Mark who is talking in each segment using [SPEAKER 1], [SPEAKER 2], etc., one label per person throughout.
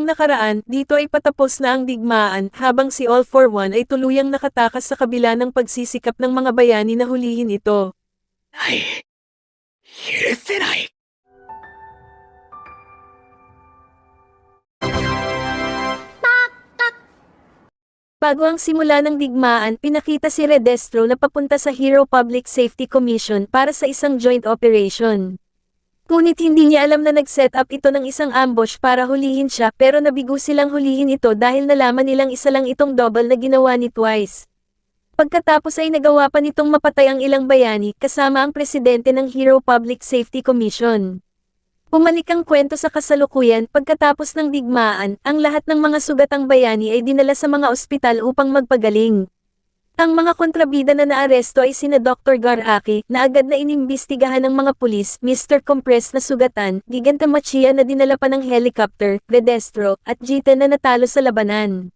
[SPEAKER 1] nakaraan, dito ay patapos na ang digmaan, habang si All for One ay tuluyang nakatakas sa kabila ng pagsisikap ng mga bayani na hulihin ito.
[SPEAKER 2] Ay, yurusenai.
[SPEAKER 1] Bago ang simula ng digmaan, pinakita si Redestro na papunta sa Hero Public Safety Commission para sa isang joint operation. Ngunit hindi niya alam na nag-set up ito ng isang ambush para hulihin siya pero nabigo silang hulihin ito dahil nalaman nilang isa lang itong double na ginawa ni Twice. Pagkatapos ay nagawa pa nitong mapatay ang ilang bayani kasama ang presidente ng Hero Public Safety Commission. Pumalik ang kwento sa kasalukuyan pagkatapos ng digmaan, ang lahat ng mga sugatang bayani ay dinala sa mga ospital upang magpagaling. Ang mga kontrabida na naaresto ay sina Dr. Garaki na agad na inimbestigahan ng mga pulis, Mr. Compress na sugatan, Giganta Machia na dinala pa ng helicopter, Redestro, at Jita na natalo sa labanan.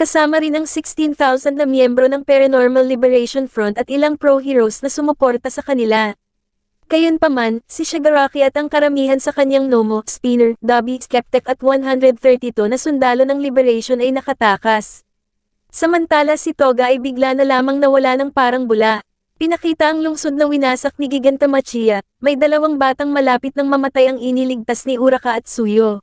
[SPEAKER 1] Kasama rin ang 16,000 na miyembro ng Paranormal Liberation Front at ilang pro-heroes na sumuporta sa kanila. Gayunpaman, si Shigaraki at ang karamihan sa kanyang Nomo, Spinner, Dobby, Skeptic at 132 na sundalo ng Liberation ay nakatakas. Samantala si Toga ay bigla na lamang nawala ng parang bula. Pinakita ang lungsod na winasak ni Giganta Machia, may dalawang batang malapit ng mamatay ang iniligtas ni Uraka at Suyo.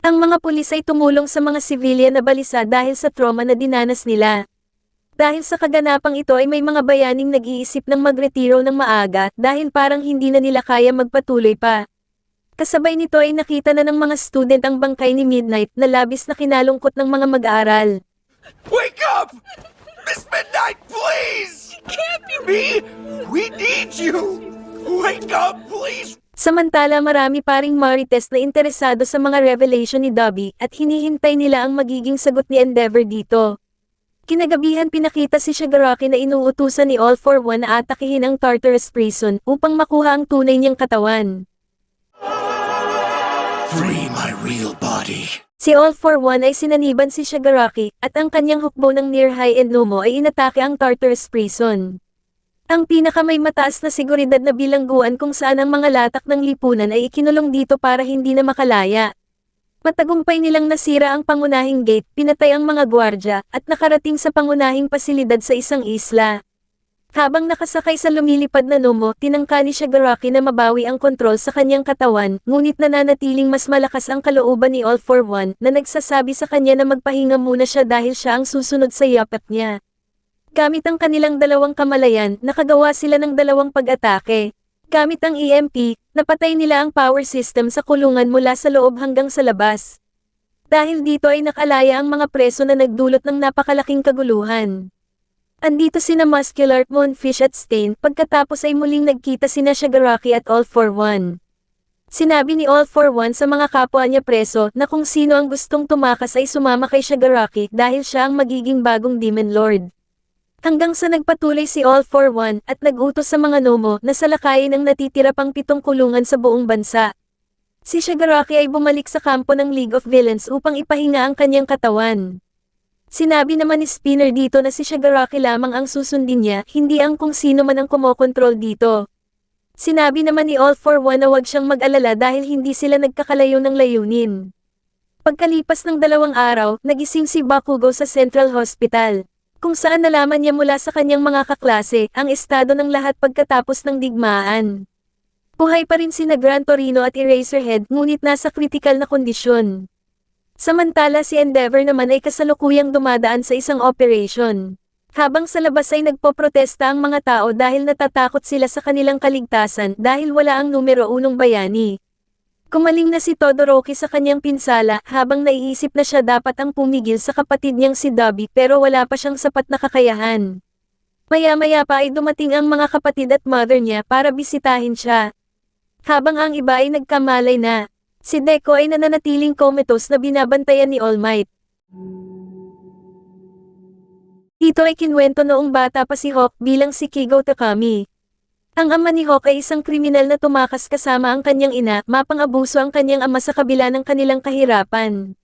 [SPEAKER 1] Ang mga pulis ay tumulong sa mga civilian na balisa dahil sa trauma na dinanas nila. Dahil sa kaganapang ito ay may mga bayaning nag-iisip ng magretiro ng maaga dahil parang hindi na nila kaya magpatuloy pa. Kasabay nito ay nakita na ng mga student ang bangkay ni Midnight na labis na kinalungkot ng mga mag-aaral.
[SPEAKER 2] Wake up! Miss Midnight, please! Can't you be? We need you! Wake up, please!
[SPEAKER 1] Samantala marami pa ring Marites na interesado sa mga revelation ni Dobby at hinihintay nila ang magiging sagot ni Endeavor dito. Kinagabihan pinakita si Shigaraki na inuutusan ni All for One na atakihin ang Tartarus Prison upang makuha ang tunay niyang katawan.
[SPEAKER 2] Free my real body.
[SPEAKER 1] Si All for One ay sinaniban si Shigaraki at ang kanyang hukbo ng Near High and Nomo ay inatake ang Tartarus Prison. Ang pinaka may mataas na seguridad na bilangguan kung saan ang mga latak ng lipunan ay ikinulong dito para hindi na makalaya. Matagumpay nilang nasira ang pangunahing gate, pinatay ang mga gwardya, at nakarating sa pangunahing pasilidad sa isang isla. Habang nakasakay sa lumilipad na Nomo, tinangka ni Shigaraki na mabawi ang kontrol sa kanyang katawan, ngunit nananatiling mas malakas ang kalooban ni All for One na nagsasabi sa kanya na magpahinga muna siya dahil siya ang susunod sa yapat niya. Gamit ang kanilang dalawang kamalayan, nakagawa sila ng dalawang pag-atake. Gamit ang EMP, napatay nila ang power system sa kulungan mula sa loob hanggang sa labas. Dahil dito ay nakalaya ang mga preso na nagdulot ng napakalaking kaguluhan. Andito sina Muscular, Moonfish at Stain, pagkatapos ay muling nagkita sina Shigaraki at All for One. Sinabi ni All for One sa mga kapwa niya preso na kung sino ang gustong tumakas ay sumama kay Shigaraki dahil siya ang magiging bagong Demon Lord. Hanggang sa nagpatuloy si All for One at nagutos sa mga Nomo na salakayin ang natitira pang pitong kulungan sa buong bansa. Si Shigaraki ay bumalik sa kampo ng League of Villains upang ipahinga ang kanyang katawan. Sinabi naman ni Spinner dito na si Shigaraki lamang ang susundin niya, hindi ang kung sino man ang kumokontrol dito. Sinabi naman ni All for One na huwag siyang mag-alala dahil hindi sila nagkakalayo ng layunin. Pagkalipas ng dalawang araw, nagising si Bakugo sa Central Hospital kung saan nalaman niya mula sa kanyang mga kaklase ang estado ng lahat pagkatapos ng digmaan. Buhay pa rin sina Gran Torino at Eraserhead ngunit nasa kritikal na kondisyon. Samantala si Endeavor naman ay kasalukuyang dumadaan sa isang operation. Habang sa labas ay nagpoprotesta ang mga tao dahil natatakot sila sa kanilang kaligtasan dahil wala ang numero unong bayani. Kumaling na si Todoroki sa kanyang pinsala habang naiisip na siya dapat ang pumigil sa kapatid niyang si Dobby pero wala pa siyang sapat na kakayahan. Maya-maya pa ay dumating ang mga kapatid at mother niya para bisitahin siya. Habang ang iba ay nagkamalay na, si Deko ay nananatiling comatose na binabantayan ni All Might. Ito ay kinwento noong bata pa si Hawk bilang si Kigo Takami. Ang ama ni Hawk ay isang kriminal na tumakas kasama ang kanyang ina, mapang-abuso ang kanyang ama sa kabila ng kanilang kahirapan.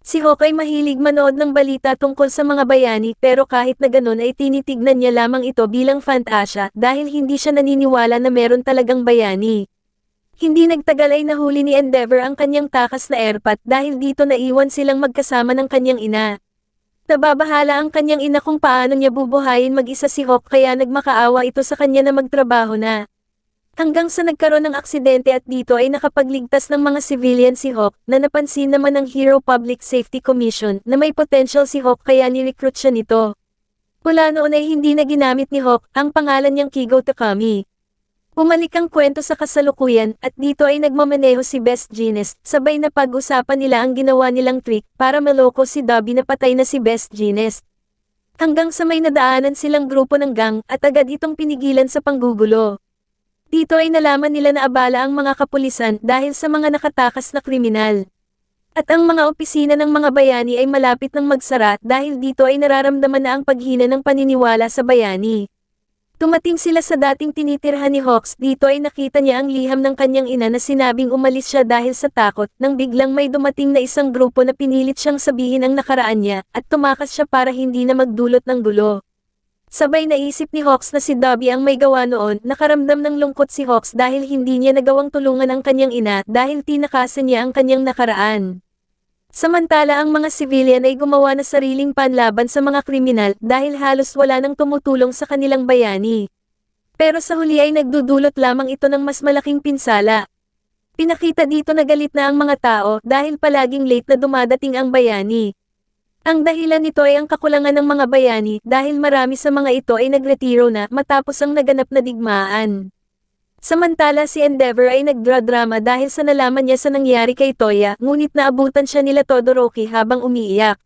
[SPEAKER 1] Si Hawk ay mahilig manood ng balita tungkol sa mga bayani pero kahit na ganun ay tinitignan niya lamang ito bilang fantasya dahil hindi siya naniniwala na meron talagang bayani. Hindi nagtagal ay nahuli ni Endeavor ang kanyang takas na airpat dahil dito naiwan silang magkasama ng kanyang ina. Nababahala ang kanyang ina kung paano niya bubuhayin mag-isa si Hawk kaya nagmakaawa ito sa kanya na magtrabaho na. Hanggang sa nagkaroon ng aksidente at dito ay nakapagligtas ng mga civilian si Hawk na napansin naman ng Hero Public Safety Commission na may potential si Hawk kaya ni-recruit siya nito. Mula noon ay hindi na ginamit ni Hawk ang pangalan niyang Kigo Takami. Bumalik ang kwento sa kasalukuyan at dito ay nagmamaneho si Best Jeanist, sabay na pag-usapan nila ang ginawa nilang trick para maloko si Dobby na patay na si Best Jeanist. Hanggang sa may nadaanan silang grupo ng gang at agad itong pinigilan sa panggugulo. Dito ay nalaman nila na abala ang mga kapulisan dahil sa mga nakatakas na kriminal. At ang mga opisina ng mga bayani ay malapit ng magsara dahil dito ay nararamdaman na ang paghina ng paniniwala sa bayani. Tumating sila sa dating tinitirhan ni Hawks dito ay nakita niya ang liham ng kanyang ina na sinabing umalis siya dahil sa takot nang biglang may dumating na isang grupo na pinilit siyang sabihin ang nakaraan niya at tumakas siya para hindi na magdulot ng gulo. Sabay naisip ni Hawks na si Dobby ang may gawa noon, nakaramdam ng lungkot si Hawks dahil hindi niya nagawang tulungan ang kanyang ina dahil tinakasan niya ang kanyang nakaraan. Samantala ang mga civilian ay gumawa na sariling panlaban sa mga kriminal dahil halos wala nang tumutulong sa kanilang bayani. Pero sa huli ay nagdudulot lamang ito ng mas malaking pinsala. Pinakita dito na galit na ang mga tao dahil palaging late na dumadating ang bayani. Ang dahilan nito ay ang kakulangan ng mga bayani dahil marami sa mga ito ay nagretiro na matapos ang naganap na digmaan. Samantala si Endeavor ay nagdradrama dahil sa nalaman niya sa nangyari kay Toya ngunit naabutan siya nila Todoroki habang umiiyak.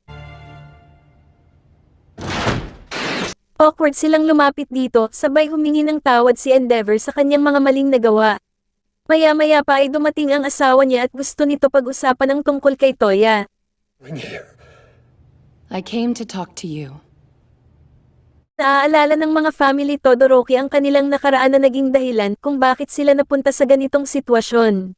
[SPEAKER 1] Awkward silang lumapit dito, sabay humingi ng tawad si Endeavor sa kanyang mga maling nagawa. Maya-maya pa ay dumating ang asawa niya at gusto nito pag-usapan ang tungkol kay Toya.
[SPEAKER 3] I came to talk to you.
[SPEAKER 1] Naaalala ng mga family Todoroki ang kanilang nakaraan na naging dahilan kung bakit sila napunta sa ganitong sitwasyon.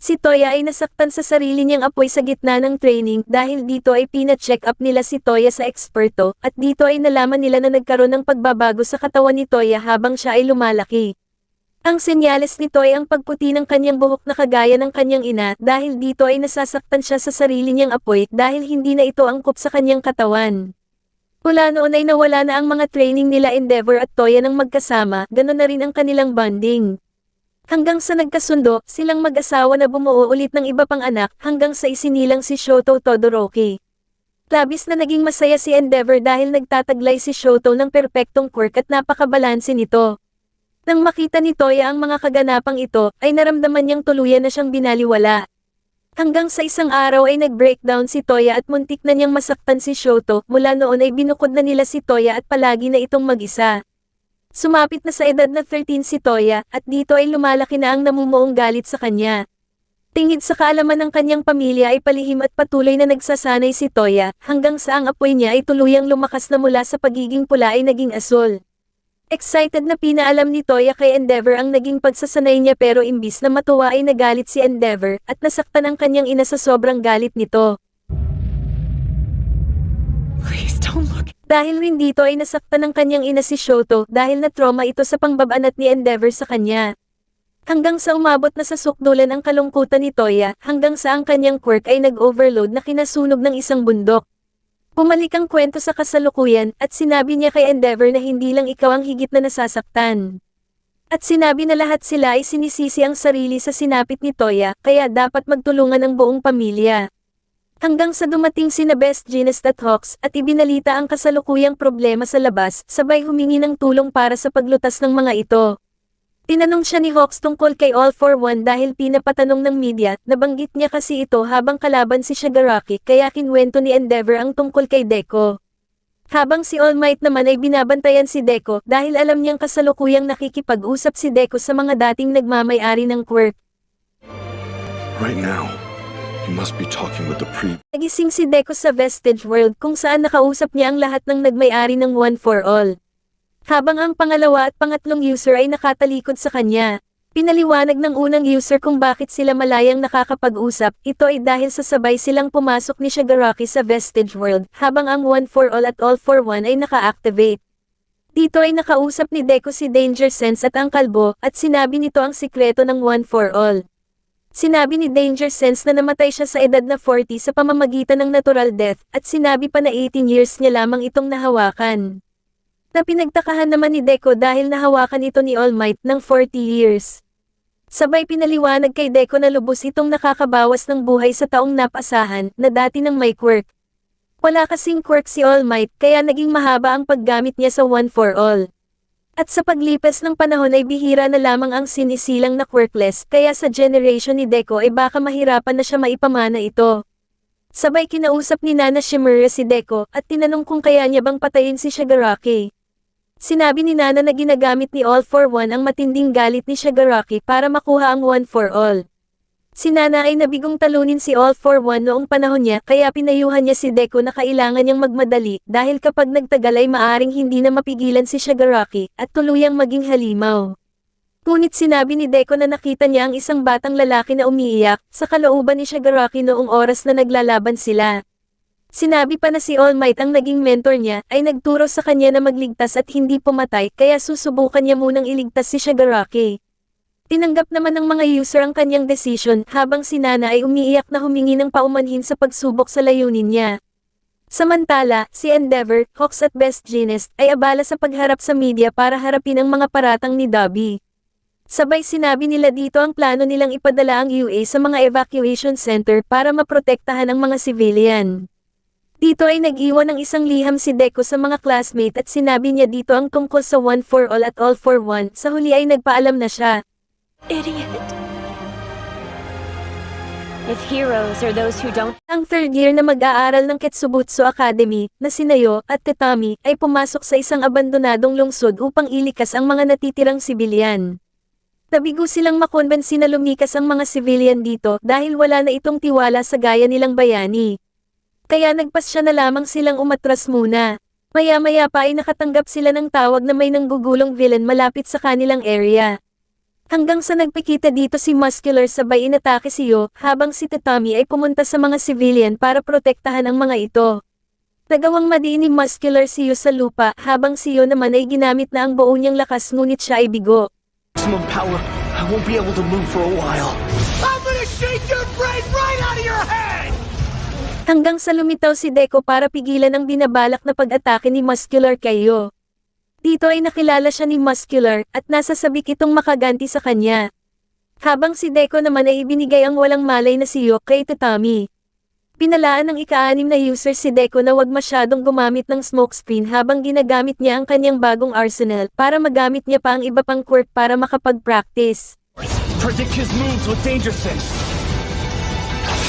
[SPEAKER 1] Si Toya ay nasaktan sa sarili niyang apoy sa gitna ng training dahil dito ay pina-check up nila si Toya sa eksperto at dito ay nalaman nila na nagkaroon ng pagbabago sa katawan ni Toya habang siya ay lumalaki. Ang senyales nito ay ang pagputi ng kanyang buhok na kagaya ng kanyang ina dahil dito ay nasasaktan siya sa sarili niyang apoy dahil hindi na ito angkop sa kanyang katawan. Mula noon ay nawala na ang mga training nila Endeavor at Toya ng magkasama, ganoon na rin ang kanilang bonding. Hanggang sa nagkasundo, silang mag-asawa na bumuo ulit ng iba pang anak hanggang sa isinilang si Shoto Todoroki. Labis na naging masaya si Endeavor dahil nagtataglay si Shoto ng perpektong quirk at napakabalanse nito. Nang makita ni Toya ang mga kaganapang ito, ay naramdaman niyang tuluyan na siyang binaliwala. Hanggang sa isang araw ay nag-breakdown si Toya at muntik na niyang masaktan si Shoto, mula noon ay binukod na nila si Toya at palagi na itong mag-isa. Sumapit na sa edad na 13 si Toya, at dito ay lumalaki na ang namumuong galit sa kanya. Tingid sa kaalaman ng kanyang pamilya ay palihim at patuloy na nagsasanay si Toya, hanggang sa ang apoy niya ay tuluyang lumakas na mula sa pagiging pula ay naging asul. Excited na pinaalam ni Toya kay Endeavor ang naging pagsasanay niya pero imbis na matuwa ay nagalit si Endeavor at nasaktan ang kanyang ina sa sobrang galit nito.
[SPEAKER 3] Please don't look.
[SPEAKER 1] Dahil rin dito ay nasaktan ng kanyang ina si Shoto dahil na-trauma ito sa pangbabanat ni Endeavor sa kanya. Hanggang sa umabot na sa sukdulan ang kalungkutan ni Toya, hanggang sa ang kanyang quirk ay nag-overload na kinasunog ng isang bundok. Pumalik ang kwento sa kasalukuyan at sinabi niya kay Endeavor na hindi lang ikaw ang higit na nasasaktan. At sinabi na lahat sila ay sinisisi ang sarili sa sinapit ni Toya, kaya dapat magtulungan ang buong pamilya. Hanggang sa dumating sina Best Jeanist at Hawks at ibinalita ang kasalukuyang problema sa labas, sabay humingi ng tulong para sa paglutas ng mga ito. Tinanong siya ni Hawks tungkol kay All for One dahil pinapatanong ng media, nabanggit niya kasi ito habang kalaban si Shigaraki kaya kinwento ni Endeavor ang tungkol kay Deko. Habang si All Might naman ay binabantayan si Deko dahil alam niyang kasalukuyang nakikipag-usap si Deko sa mga dating nagmamay-ari ng quirk.
[SPEAKER 2] Right now, you must be talking with the pre.
[SPEAKER 1] Nagising si Deko sa Vestige World kung saan nakausap niya ang lahat ng nagmay-ari ng One for All. Habang ang pangalawa at pangatlong user ay nakatalikod sa kanya. Pinaliwanag ng unang user kung bakit sila malayang nakakapag-usap, ito ay dahil sa sabay silang pumasok ni Shigaraki sa Vestige World, habang ang One for All at All for One ay naka-activate. Dito ay nakausap ni Deku si Danger Sense at ang kalbo, at sinabi nito ang sikreto ng One for All. Sinabi ni Danger Sense na namatay siya sa edad na 40 sa pamamagitan ng natural death, at sinabi pa na 18 years niya lamang itong nahawakan. Na pinagtakahan naman ni Deco dahil nahawakan ito ni All Might ng 40 years. Sabay pinaliwanag kay Deco na lubos itong nakakabawas ng buhay sa taong napasahan na dati ng may quirk. Wala kasing quirk si All Might kaya naging mahaba ang paggamit niya sa One for All. At sa paglipas ng panahon ay bihira na lamang ang sinisilang na quirkless kaya sa generation ni Deco ay baka mahirapan na siya maipamana ito. Sabay kinausap ni Nana Shimura si Deco at tinanong kung kaya niya bang patayin si Shigaraki. Sinabi ni Nana na ginagamit ni All for One ang matinding galit ni Shigaraki para makuha ang One for All. Si Nana ay nabigong talunin si All for One noong panahon niya kaya pinayuhan niya si Deco na kailangan niyang magmadali dahil kapag nagtagal ay maaring hindi na mapigilan si Shigaraki at tuluyang maging halimaw. Ngunit sinabi ni Deco na nakita niya ang isang batang lalaki na umiiyak sa kalooban ni Shigaraki noong oras na naglalaban sila. Sinabi pa na si All Might ang naging mentor niya ay nagturo sa kanya na magligtas at hindi pumatay kaya susubukan niya munang iligtas si Shigaraki. Tinanggap naman ng mga user ang kanyang desisyon habang si Nana ay umiiyak na humingi ng paumanhin sa pagsubok sa layunin niya. Samantala, si Endeavor, Hawks at Best Jeanist ay abala sa pagharap sa media para harapin ang mga paratang ni Dobby. Sabay sinabi nila dito ang plano nilang ipadala ang UA sa mga evacuation center para maprotektahan ang mga civilian. Dito ay nag-iwan ng isang liham si Deco sa mga classmate at sinabi niya dito ang tungkol sa One for All at All for One. Sa huli ay nagpaalam na siya.
[SPEAKER 4] Idiot. If heroes are those who don't
[SPEAKER 1] Ang third year na mag-aaral ng Ketsubutsu Academy, na si Nayo at Tetami, ay pumasok sa isang abandonadong lungsod upang ilikas ang mga natitirang sibilyan. Nabigo silang makonbensi na lumikas ang mga civilian dito dahil wala na itong tiwala sa gaya nilang bayani. Kaya nagpas siya na lamang silang umatras muna. Maya-maya pa ay nakatanggap sila ng tawag na may nanggugulong villain malapit sa kanilang area. Hanggang sa nagpikita dito si Muscular sabay inatake si Yo, habang si Tatami ay pumunta sa mga civilian para protektahan ang mga ito. Nagawang madiin ni Muscular si Yo sa lupa, habang si Yo naman ay ginamit na ang buo niyang lakas ngunit siya ay bigo.
[SPEAKER 2] Maximum power. I won't be able to move for a while. I'm gonna shake your brain right out of your head!
[SPEAKER 1] Hanggang sa lumitaw si Deco para pigilan ang binabalak na pag-atake ni Muscular kay Yo. Dito ay nakilala siya ni Muscular at nasa sabik itong makaganti sa kanya. Habang si Deco naman ay ibinigay ang walang malay na si Yo kay Tatami. Pinalaan ng ika-anim na user si Deco na wag masyadong gumamit ng smokescreen habang ginagamit niya ang kanyang bagong arsenal para magamit niya pa ang iba pang quirk para makapag-practice.
[SPEAKER 2] Predict his moves with danger sense.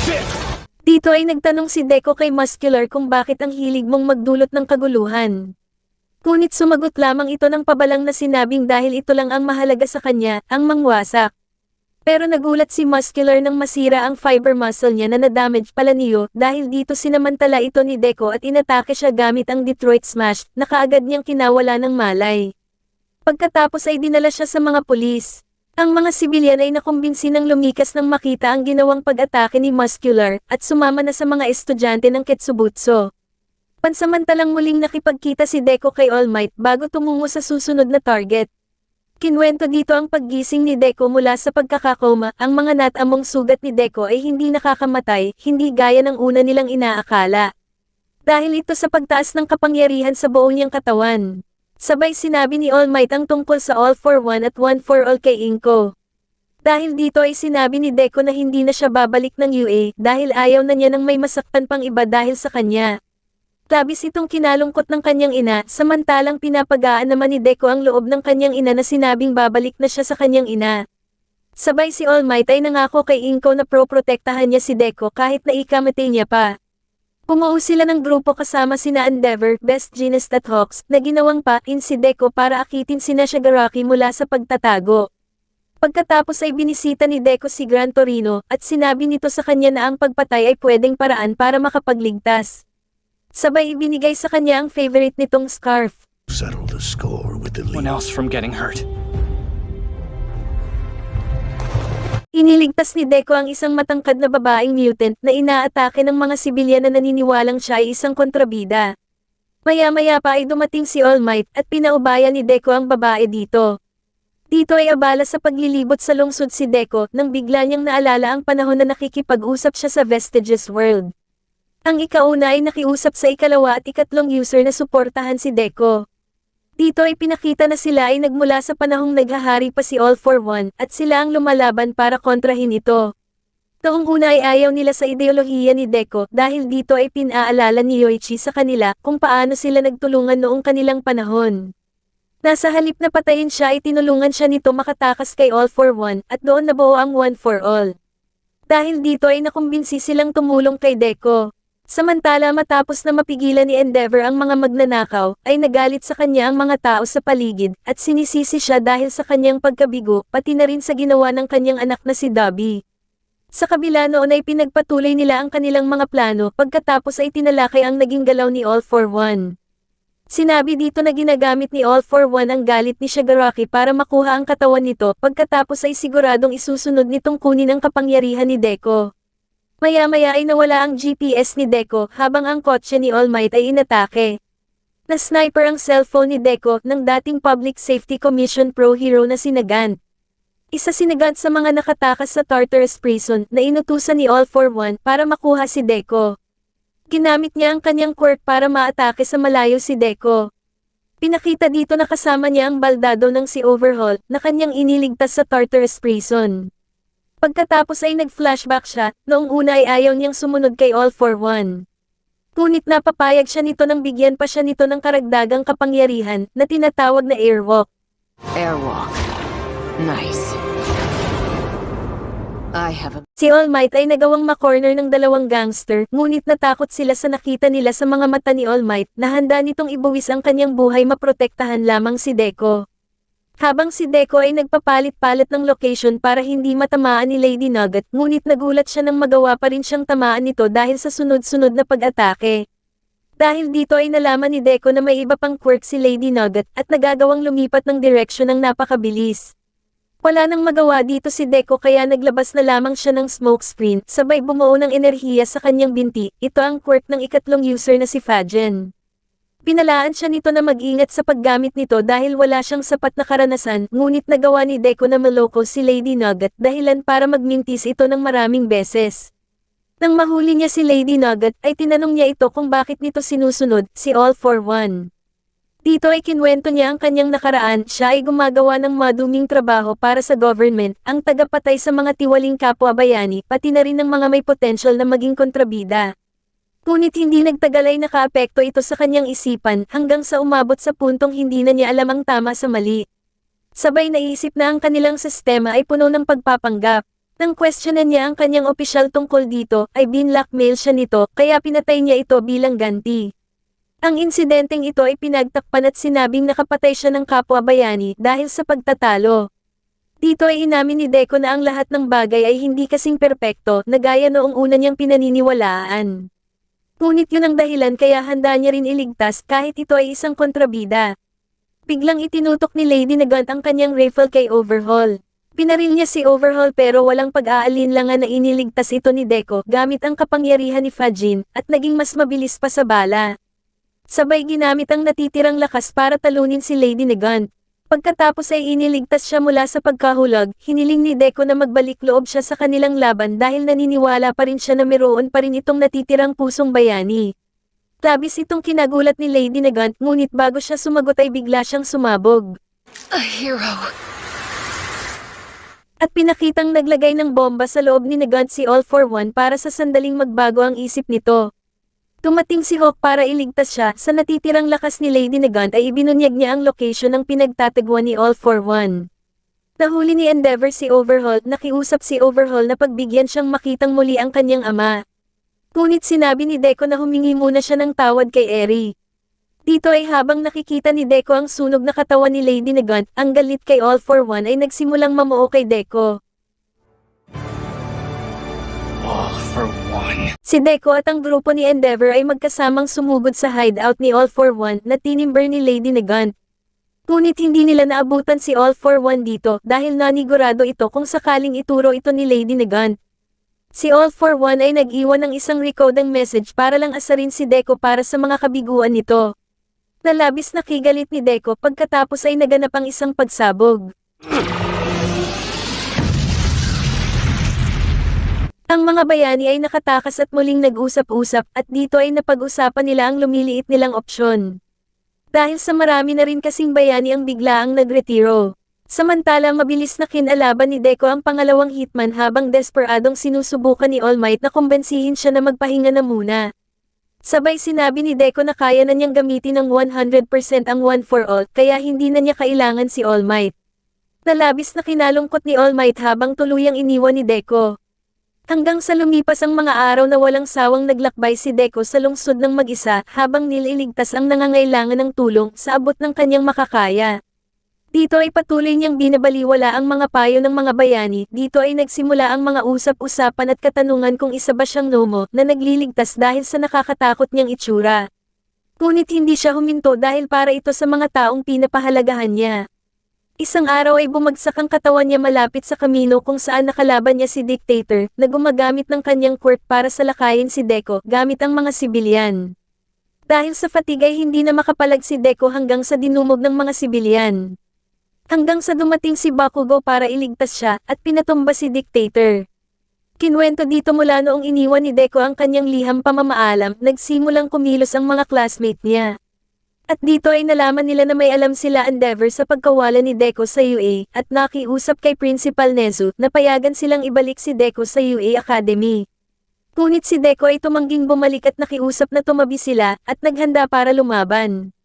[SPEAKER 2] Shit!
[SPEAKER 1] Dito ay nagtanong si Deco kay Muscular kung bakit ang hilig mong magdulot ng kaguluhan. Ngunit sumagot lamang ito ng pabalang na sinabing dahil ito lang ang mahalaga sa kanya, ang mangwasak. Pero nagulat si Muscular nang masira ang fiber muscle niya na nadamage pala niyo dahil dito sinamantala ito ni Deco at inatake siya gamit ang Detroit Smash na kaagad niyang kinawala ng malay. Pagkatapos ay dinala siya sa mga pulis. Ang mga sibilyan ay nakumbinsi ng lumikas nang makita ang ginawang pag-atake ni Muscular at sumama na sa mga estudyante ng Ketsubutsu. Pansamantalang muling nakipagkita si Deco kay All Might bago tumungo sa susunod na target. Kinwento dito ang paggising ni Deco mula sa pagkakakoma, ang mga natamong sugat ni Deco ay hindi nakakamatay, hindi gaya ng una nilang inaakala. Dahil ito sa pagtaas ng kapangyarihan sa buong niyang katawan. Sabay sinabi ni All Might ang tungkol sa All for One at One for All kay Inko. Dahil dito ay sinabi ni Deco na hindi na siya babalik ng UA dahil ayaw na niya ng may masaktan pang iba dahil sa kanya. Labis itong kinalungkot ng kanyang ina, samantalang pinapagaan naman ni Deco ang loob ng kanyang ina na sinabing babalik na siya sa kanyang ina. Sabay si All Might ay nangako kay Inko na pro-protektahan niya si Deco kahit na ikamatay niya pa. Pumuo sila ng grupo kasama sina Endeavor, Best Jeanist at Hawks, na ginawang pa-in si Deco para akitin sina Shigaraki mula sa pagtatago. Pagkatapos ay binisita ni Deco si Gran Torino at sinabi nito sa kanya na ang pagpatay ay pwedeng paraan para makapagligtas. Sabay ibinigay sa kanya ang favorite nitong scarf.
[SPEAKER 5] settle the score with the
[SPEAKER 2] One
[SPEAKER 5] lead.
[SPEAKER 2] else from getting hurt.
[SPEAKER 1] Iniligtas ni Deco ang isang matangkad na babaeng mutant na inaatake ng mga sibilyan na naniniwalang siya ay isang kontrabida. Maya-maya pa ay dumating si All Might at pinaubayan ni Deco ang babae dito. Dito ay abala sa paglilibot sa lungsod si Deco nang bigla niyang naalala ang panahon na nakikipag-usap siya sa Vestiges World. Ang ikauna ay nakiusap sa ikalawa at ikatlong user na suportahan si Deco. Dito ay pinakita na sila ay nagmula sa panahong naghahari pa si All for One at sila ang lumalaban para kontrahin ito. Noong una ay ayaw nila sa ideolohiya ni Deco dahil dito ay pinaalala ni Yoichi sa kanila kung paano sila nagtulungan noong kanilang panahon. Nasa halip na patayin siya ay tinulungan siya nito makatakas kay All for One at doon nabuo ang One for All. Dahil dito ay nakumbinsi silang tumulong kay Deco. Samantala matapos na mapigilan ni Endeavor ang mga magnanakaw, ay nagalit sa kanya ang mga tao sa paligid at sinisisi siya dahil sa kanyang pagkabigo pati na rin sa ginawa ng kanyang anak na si Dobby. Sa kabila noon ay pinagpatuloy nila ang kanilang mga plano pagkatapos ay tinalakay ang naging galaw ni All for One. Sinabi dito na ginagamit ni All for One ang galit ni Shigaraki para makuha ang katawan nito pagkatapos ay siguradong isusunod nitong kunin ang kapangyarihan ni Deco. Maya-maya ay nawala ang GPS ni Deco habang ang kotse ni All Might ay inatake. Na-sniper ang cellphone ni Deco ng dating Public Safety Commission Pro Hero na si Nagant. Isa si Nagant sa mga nakatakas sa Tartarus Prison na inutusan ni All for One para makuha si Deco. Ginamit niya ang kanyang quirk para maatake sa malayo si Deco. Pinakita dito na kasama niya ang baldado ng si Overhaul na kanyang iniligtas sa Tartarus Prison. Pagkatapos ay nag-flashback siya, noong una ay ayaw niyang sumunod kay All for One. Ngunit napapayag siya nito nang bigyan pa siya nito ng karagdagang kapangyarihan na tinatawag na airwalk.
[SPEAKER 3] Airwalk. Nice. I have a
[SPEAKER 1] Si All Might ay nagawang makorner ng dalawang gangster, ngunit natakot sila sa nakita nila sa mga mata ni All Might na handa nitong ibuwis ang kanyang buhay maprotektahan lamang si Deco. Habang si Deco ay nagpapalit-palit ng location para hindi matamaan ni Lady Nugget, ngunit nagulat siya nang magawa pa rin siyang tamaan nito dahil sa sunod-sunod na pag-atake. Dahil dito ay nalaman ni Deco na may iba pang quirk si Lady Nugget at nagagawang lumipat ng direksyon ng napakabilis. Wala nang magawa dito si Deco kaya naglabas na lamang siya ng smoke screen, sabay bumuo ng enerhiya sa kanyang binti, ito ang quirk ng ikatlong user na si Fajen. Pinalaan siya nito na mag-ingat sa paggamit nito dahil wala siyang sapat na karanasan, ngunit nagawa ni Deco na maloko si Lady Nugget dahilan para magmintis ito ng maraming beses. Nang mahuli niya si Lady Nugget ay tinanong niya ito kung bakit nito sinusunod, si All for One. Dito ay kinwento niya ang kanyang nakaraan, siya ay gumagawa ng maduming trabaho para sa government, ang tagapatay sa mga tiwaling kapwa bayani, pati na rin ng mga may potential na maging kontrabida. Ngunit hindi nagtagal ay nakaapekto ito sa kanyang isipan hanggang sa umabot sa puntong hindi na niya alam ang tama sa mali. Sabay naisip na ang kanilang sistema ay puno ng pagpapanggap. Nang questionan niya ang kanyang opisyal tungkol dito, ay binlockmail siya nito, kaya pinatay niya ito bilang ganti. Ang insidenteng ito ay pinagtakpan at sinabing nakapatay siya ng kapwa bayani dahil sa pagtatalo. Dito ay inamin ni Deco na ang lahat ng bagay ay hindi kasing perpekto na gaya noong una niyang pinaniniwalaan. Ngunit yun ang dahilan kaya handa niya rin iligtas kahit ito ay isang kontrabida. Biglang itinutok ni Lady Nagant ang kanyang rifle kay Overhaul. Pinaril niya si Overhaul pero walang pag-aalinlangan na iniligtas ito ni Deco gamit ang kapangyarihan ni Fajin at naging mas mabilis pa sa bala. Sabay ginamit ang natitirang lakas para talunin si Lady Negant. Pagkatapos ay iniligtas siya mula sa pagkahulog, hiniling ni Deco na magbalik loob siya sa kanilang laban dahil naniniwala pa rin siya na meron pa rin itong natitirang pusong bayani. Labis itong kinagulat ni Lady Negant ngunit bago siya sumagot ay bigla siyang sumabog.
[SPEAKER 3] a hero.
[SPEAKER 1] At pinakitang naglagay ng bomba sa loob ni Negant si All for One para sa sandaling magbago ang isip nito. Tumating si Hawk para iligtas siya, sa natitirang lakas ni Lady Negant ay ibinunyag niya ang location ng pinagtatagwan ni All for One. Nahuli ni Endeavor si Overhaul, nakiusap si Overhaul na pagbigyan siyang makitang muli ang kanyang ama. Ngunit sinabi ni Deco na humingi muna siya ng tawad kay Eri. Dito ay habang nakikita ni Deco ang sunog na katawan ni Lady Negant, ang galit kay All for One ay nagsimulang mamuo kay Deco.
[SPEAKER 2] For one.
[SPEAKER 1] Si Deco at ang grupo ni Endeavor ay magkasamang sumugod sa hideout ni All for One na tinimber ni Lady Negant. Ngunit hindi nila naabutan si All for One dito dahil nanigurado ito kung sakaling ituro ito ni Lady Negant. Si All for One ay nag-iwan ng isang recording message para lang asarin si Deco para sa mga kabiguan nito. Nalabis na kigalit ni Deco pagkatapos ay naganap ang isang pagsabog. Ang mga bayani ay nakatakas at muling nag-usap-usap at dito ay napag-usapan nila ang lumiliit nilang opsyon. Dahil sa marami na rin kasing bayani ang biglaang nagretiro. Samantalang mabilis na kinalaban ni Deco ang pangalawang hitman habang desperadong sinusubukan ni All Might na kumbensihin siya na magpahinga na muna. Sabay sinabi ni Deco na kaya na niyang gamitin ng 100% ang One for All kaya hindi na niya kailangan si All Might. Nalabis na kinalungkot ni All Might habang tuluyang iniwan ni Deco. Hanggang sa lumipas ang mga araw na walang sawang naglakbay si Deco sa lungsod ng mag-isa habang nililigtas ang nangangailangan ng tulong sa abot ng kanyang makakaya. Dito ay patuloy niyang binabaliwala ang mga payo ng mga bayani, dito ay nagsimula ang mga usap-usapan at katanungan kung isa ba siyang nomo na nagliligtas dahil sa nakakatakot niyang itsura. Ngunit hindi siya huminto dahil para ito sa mga taong pinapahalagahan niya. Isang araw ay bumagsak ang katawan niya malapit sa kamino kung saan nakalaban niya si Dictator na gumagamit ng kanyang quirk para salakayin si Deco gamit ang mga sibilyan. Dahil sa fatigue ay hindi na makapalag si Deco hanggang sa dinumog ng mga sibilyan. Hanggang sa dumating si Bakugo para iligtas siya at pinatumba si Dictator. Kinwento dito mula noong iniwan ni Deco ang kanyang liham pamamaalam, nagsimulang kumilos ang mga classmate niya. At dito ay nalaman nila na may alam sila Endeavor sa pagkawala ni Deco sa UA at nakiusap kay Principal Nezu na payagan silang ibalik si Deco sa UA Academy. Ngunit si Deco ay tumangging bumalik at nakiusap na tumabi sila at naghanda para lumaban.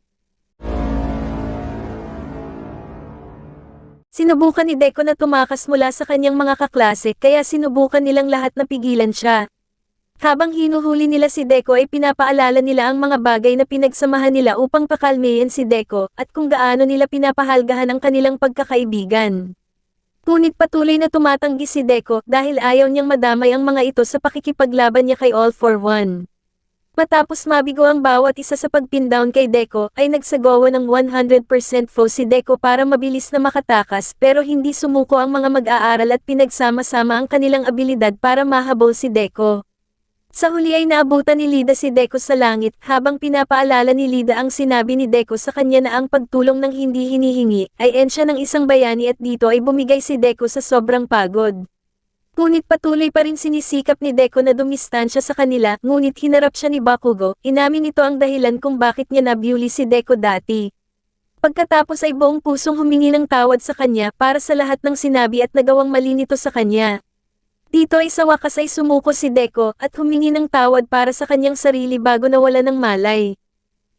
[SPEAKER 1] Sinubukan ni Deco na tumakas mula sa kanyang mga kaklase kaya sinubukan nilang lahat na pigilan siya. Habang hinuhuli nila si Deco ay pinapaalala nila ang mga bagay na pinagsamahan nila upang pakalmeyin si Deco at kung gaano nila pinapahalgahan ang kanilang pagkakaibigan. Ngunit patuloy na tumatanggi si Deco dahil ayaw niyang madamay ang mga ito sa pakikipaglaban niya kay All for One. Matapos mabigo ang bawat isa sa pagpindown kay Deco, ay nagsagawa ng 100% foe si Deco para mabilis na makatakas pero hindi sumuko ang mga mag-aaral at pinagsama-sama ang kanilang abilidad para mahabol si Deco. Sa huli ay naabutan ni Lida si Deco sa langit habang pinapaalala ni Lida ang sinabi ni Deco sa kanya na ang pagtulong ng hindi hinihingi ay ensya ng isang bayani at dito ay bumigay si Deco sa sobrang pagod. Ngunit patuloy pa rin sinisikap ni Deco na dumistansya sa kanila, ngunit hinarap siya ni Bakugo, inamin nito ang dahilan kung bakit niya nabuli si Deco dati. Pagkatapos ay buong pusong humingi ng tawad sa kanya para sa lahat ng sinabi at nagawang mali nito sa kanya. Dito ay sa wakas ay sumuko si Deco at humingi ng tawad para sa kanyang sarili bago nawala ng malay.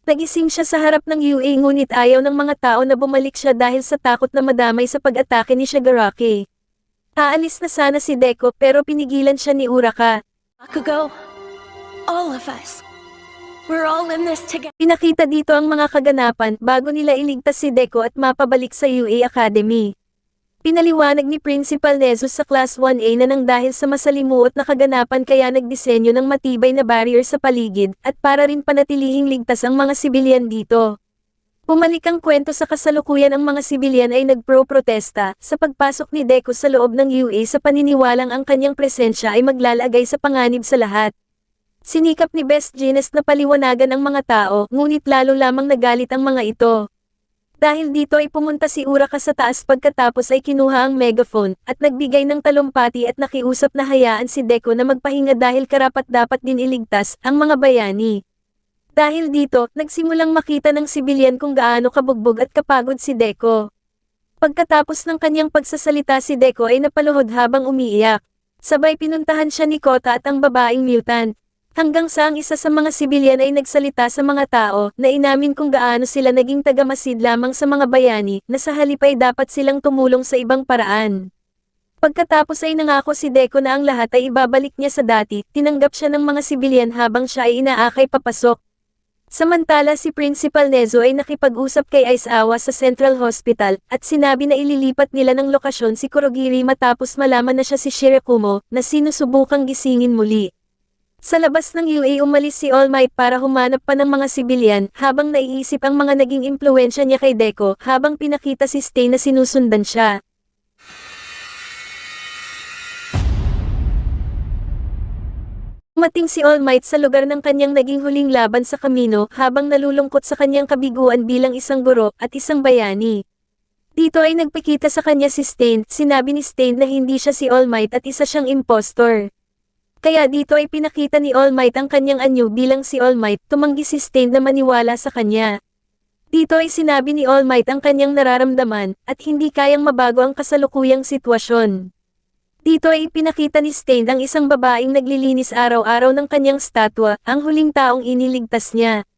[SPEAKER 1] Nagising siya sa harap ng UA ngunit ayaw ng mga tao na bumalik siya dahil sa takot na madamay sa pag-atake ni Shigaraki. Aalis na sana si Deco pero pinigilan siya ni Uraka.
[SPEAKER 4] Bakugo, all of us. We're all in this together.
[SPEAKER 1] Pinakita dito ang mga kaganapan bago nila iligtas si Deco at mapabalik sa UA Academy. Pinaliwanag ni Principal Nezus sa Class 1A na nang dahil sa masalimuot na kaganapan kaya nagdisenyo ng matibay na barrier sa paligid at para rin panatilihing ligtas ang mga sibilyan dito. Pumalik ang kwento sa kasalukuyan ang mga sibilyan ay nagpro-protesta sa pagpasok ni Deco sa loob ng UA sa paniniwalang ang kanyang presensya ay maglalagay sa panganib sa lahat. Sinikap ni Best Jeanist na paliwanagan ang mga tao, ngunit lalo lamang nagalit ang mga ito. Dahil dito ay pumunta si Uraka sa taas pagkatapos ay kinuha ang megaphone at nagbigay ng talumpati at nakiusap na hayaan si Deco na magpahinga dahil karapat dapat din iligtas ang mga bayani. Dahil dito, nagsimulang makita ng sibilyan kung gaano kabugbog at kapagod si Deco. Pagkatapos ng kanyang pagsasalita si Deco ay napaluhod habang umiiyak. Sabay pinuntahan siya ni Kota at ang babaeng mutant. Hanggang sa ang isa sa mga sibilyan ay nagsalita sa mga tao na inamin kung gaano sila naging tagamasid lamang sa mga bayani na sa halip ay dapat silang tumulong sa ibang paraan. Pagkatapos ay nangako si Deco na ang lahat ay ibabalik niya sa dati, tinanggap siya ng mga sibilyan habang siya ay inaakay papasok. Samantala si Principal Nezo ay nakipag-usap kay Aisawa sa Central Hospital at sinabi na ililipat nila ng lokasyon si Kurogiri matapos malaman na siya si Shirakumo na sinusubukang gisingin muli. Sa labas ng UA umalis si All Might para humanap pa ng mga sibilyan habang naiisip ang mga naging impluensya niya kay Deco habang pinakita si Stay na sinusundan siya. Umating si All Might sa lugar ng kanyang naging huling laban sa kamino habang nalulungkot sa kanyang kabiguan bilang isang guro at isang bayani. Dito ay nagpakita sa kanya si Stain, sinabi ni Stain na hindi siya si All Might at isa siyang impostor. Kaya dito ay pinakita ni All Might ang kanyang anyo bilang si All Might, tumanggi si Stain na maniwala sa kanya. Dito ay sinabi ni All Might ang kanyang nararamdaman at hindi kayang mabago ang kasalukuyang sitwasyon. Dito ay ipinakita ni Stain ang isang babaeng naglilinis araw-araw ng kanyang statwa, ang huling taong iniligtas niya.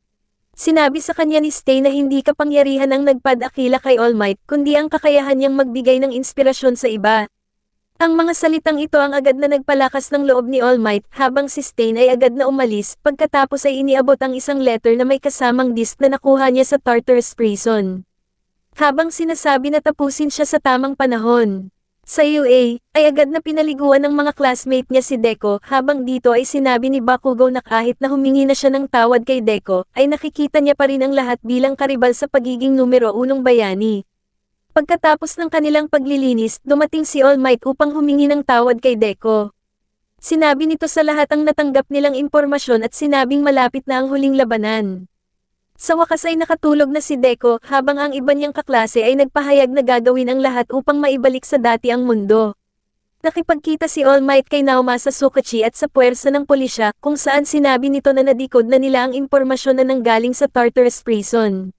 [SPEAKER 1] Sinabi sa kanya ni Stain na hindi kapangyarihan ang nagpadakila kay All Might, kundi ang kakayahan niyang magbigay ng inspirasyon sa iba. Ang mga salitang ito ang agad na nagpalakas ng loob ni All Might, habang si Stain ay agad na umalis, pagkatapos ay iniabot ang isang letter na may kasamang disc na nakuha niya sa Tartarus Prison. Habang sinasabi na tapusin siya sa tamang panahon. Sa UA, ay agad na pinaliguan ng mga classmate niya si Deco, habang dito ay sinabi ni Bakugo na kahit na humingi na siya ng tawad kay Deco, ay nakikita niya pa rin ang lahat bilang karibal sa pagiging numero unong bayani. Pagkatapos ng kanilang paglilinis, dumating si All Might upang humingi ng tawad kay Deco. Sinabi nito sa lahat ang natanggap nilang impormasyon at sinabing malapit na ang huling labanan. Sa wakas ay nakatulog na si Deco habang ang iba niyang kaklase ay nagpahayag na gagawin ang lahat upang maibalik sa dati ang mundo. Nakipagkita si All Might kay Naoma sa Sukachi at sa puwersa ng pulisya kung saan sinabi nito na nadikod na nila ang impormasyon na nanggaling sa Tartarus Prison.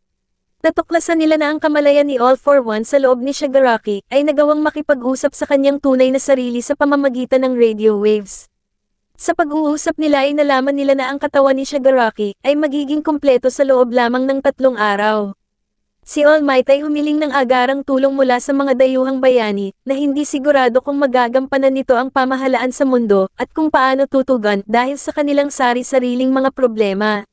[SPEAKER 1] Natuklasan nila na ang kamalayan ni All for One sa loob ni Shigaraki ay nagawang makipag-usap sa kanyang tunay na sarili sa pamamagitan ng radio waves. Sa pag-uusap nila ay nalaman nila na ang katawan ni Shigaraki ay magiging kumpleto sa loob lamang ng tatlong araw. Si All Might ay humiling ng agarang tulong mula sa mga dayuhang bayani na hindi sigurado kung magagampanan nito ang pamahalaan sa mundo at kung paano tutugan dahil sa kanilang sari-sariling mga problema.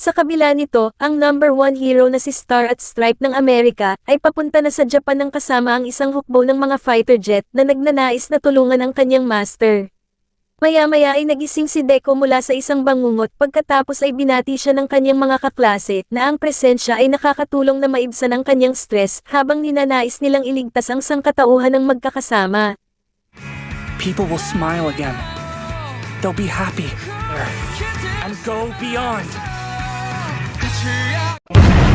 [SPEAKER 1] Sa kabila nito, ang number one hero na si Star at Stripe ng Amerika ay papunta na sa Japan ng kasama ang isang hukbo ng mga fighter jet na nagnanais na tulungan ang kanyang master. Maya-maya ay nagising si Deco mula sa isang bangungot pagkatapos ay binati siya ng kanyang mga kaklase na ang presensya ay nakakatulong na maibsan ang kanyang stress habang ninanais nilang iligtas ang sangkatauhan ng magkakasama.
[SPEAKER 5] People will smile again. They'll be happy. And go beyond.
[SPEAKER 2] Thank you.